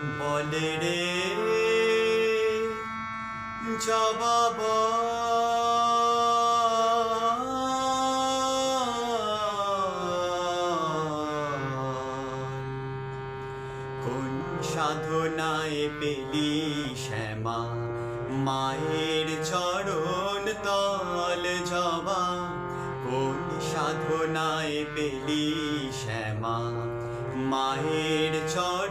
বলে রে, জবাব। কোন সাধনায় পেলি শ্যামা? মায়ের চরণ তল জবা। কোন সাধনায় পেলি শ্যামা? মায়ের চরণ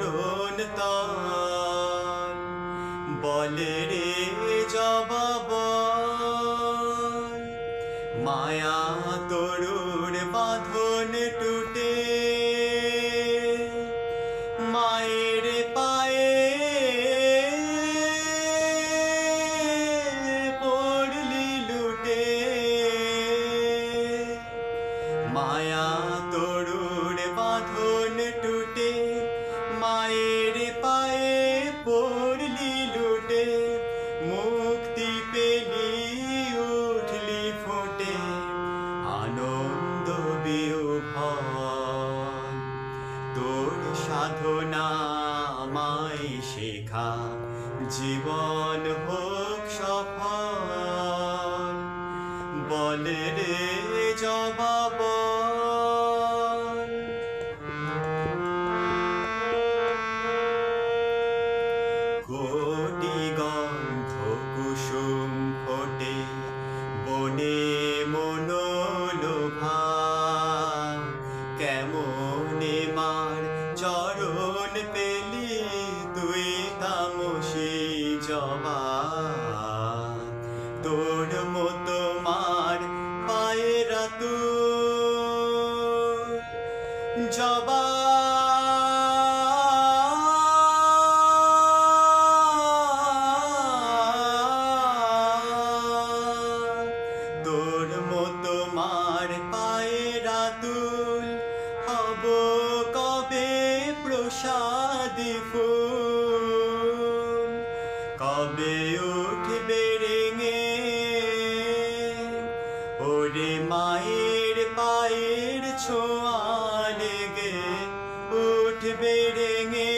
লুটে, মুক্তি পেলি, উঠলি ফুটে, আনন্দ বিউভয় তোর সাধনা আমায় শেখা, জীবন হোক সফল। বলে রে জবাব। কোটি জবা তোর মতো মার পায়েরা তো জবা ওরে মায়ের পায়ের ছোঁয়া লেগে উঠবে রেঙে